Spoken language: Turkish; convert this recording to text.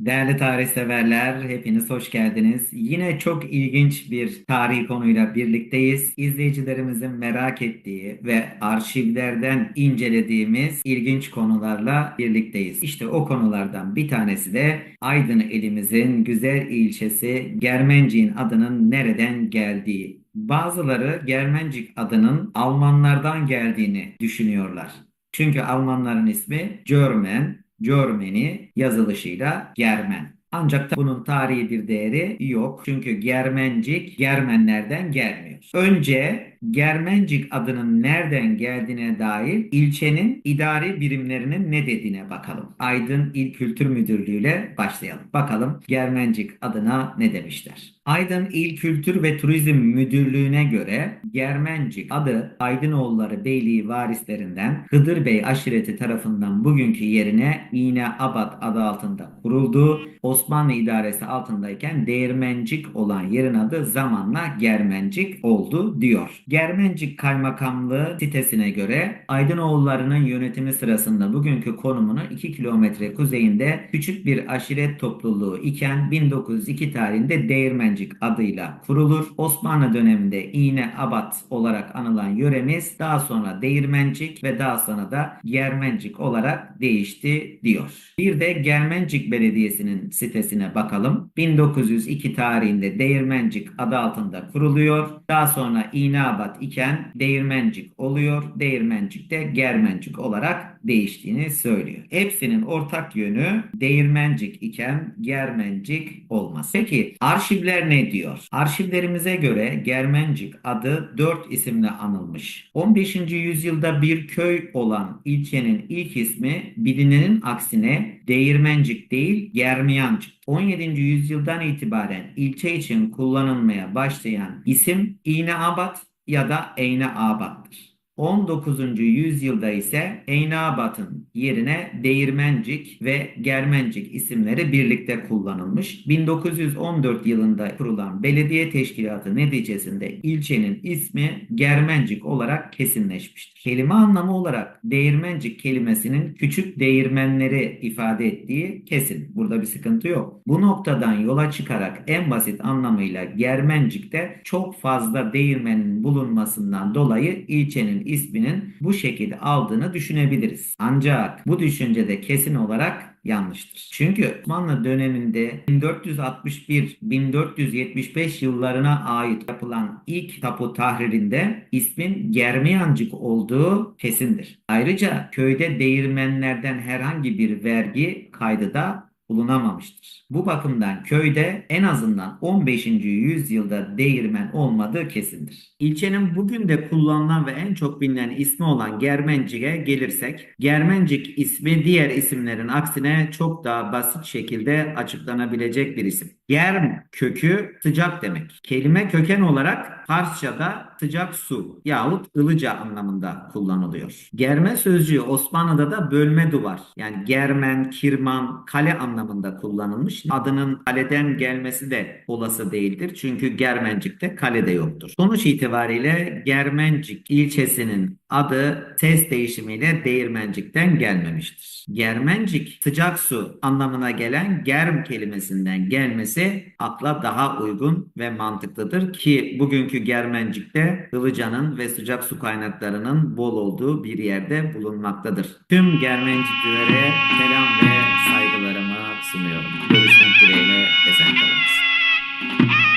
Değerli tarih severler, hepiniz hoş geldiniz. Yine çok ilginç bir tarihi konuyla birlikteyiz. İzleyicilerimizin merak ettiği ve arşivlerden incelediğimiz ilginç konularla birlikteyiz. İşte o konulardan bir tanesi de Aydın ilimizin güzel ilçesi Germencik'in adının nereden geldiği. Bazıları Germencik adının Almanlardan geldiğini düşünüyorlar. Çünkü Almanların ismi German, Germany yazılışıyla Germen. Ancak bunun tarihi bir değeri yok. Çünkü Germencik Germenlerden gelmiyor. Önce Germencik adının nereden geldiğine dair ilçenin idari birimlerinin ne dediğine bakalım. Aydın İl Kültür Müdürlüğü ile başlayalım. Bakalım Germencik adına ne demişler. Aydın İl Kültür ve Turizm Müdürlüğü'ne göre Germencik adı Aydınoğulları Beyliği varislerinden Hıdır Bey aşireti tarafından bugünkü yerine İğneabat adı altında kurulduğu Osmanlı idaresi altındayken Değirmencik olan yerin adı zamanla Germencik oldu diyor. Germencik Kaymakamlığı sitesine göre Aydınoğulları'nın yönetimi sırasında bugünkü konumunu 2 kilometre kuzeyinde küçük bir aşiret topluluğu iken 1902 tarihinde Değirmencik adıyla kurulur. Osmanlı döneminde İğneabat olarak anılan yöremiz daha sonra Değirmencik ve daha sonra da Germencik olarak değişti diyor. Bir de Germencik Belediyesi'nin sitesine bakalım. 1902 tarihinde Değirmencik adı altında kuruluyor. Daha sonra İğneabat iken Değirmencik oluyor. Değirmencik de Germencik olarak değiştiğini söylüyor. Hepsinin ortak yönü Değirmencik iken Germencik olmaz. Peki arşivler ne diyor? Arşivlerimize göre Germencik adı 4 isimle anılmış. 15. yüzyılda bir köy olan ilçenin ilk ismi bilinenin aksine Değirmencik değil Germiyancık. 17. yüzyıldan itibaren ilçe için kullanılmaya başlayan isim İğneabat ya da Eyneabat'tır. 19. yüzyılda ise Eynabat'ın yerine Değirmencik ve Germencik isimleri birlikte kullanılmış. 1914 yılında kurulan belediye teşkilatı neticesinde ilçenin ismi Germencik olarak kesinleşmiştir. Kelime anlamı olarak Değirmencik kelimesinin küçük değirmenleri ifade ettiği kesin. Burada bir sıkıntı yok. Bu noktadan yola çıkarak en basit anlamıyla Germencik'te çok fazla değirmenin bulunmasından dolayı ilçenin isminin bu şekilde aldığını düşünebiliriz. Ancak bu düşünce de kesin olarak yanlıştır. Çünkü Osmanlı döneminde 1461-1475 yıllarına ait yapılan ilk tapu tahririnde ismin Germiyancık olduğu kesindir. Ayrıca köyde değirmenlerden herhangi bir vergi kaydı da bulunamamıştır. Bu bakımdan köyde en azından 15. yüzyılda değirmen olmadığı kesindir. İlçenin bugün de kullanılan ve en çok bilinen ismi olan Germencik'e gelirsek, Germencik ismi diğer isimlerin aksine çok daha basit şekilde açıklanabilecek bir isim. Germ kökü sıcak demek. Kelime köken olarak Farsçada sıcak su yahut ılıca anlamında kullanılıyor. Germe sözcüğü Osmanlı'da da bölme duvar yani germen, kirman, kale anlamında kullanılmış. Adının kaleden gelmesi de olası değildir. Çünkü Germencik'te kale de yoktur. Sonuç itibariyle Germencik ilçesinin adı ses değişimiyle Değirmencik'ten gelmemiştir. Germencik sıcak su anlamına gelen germ kelimesinden gelmesi akla daha uygun ve mantıklıdır ki bugünkü Germencik'te Ilıca'nın ve sıcak su kaynaklarının bol olduğu bir yerde bulunmaktadır. Tüm Germenciklilere selam ve saygılarımı sunuyorum. Görüşmek dileğiyle. Esen kalın.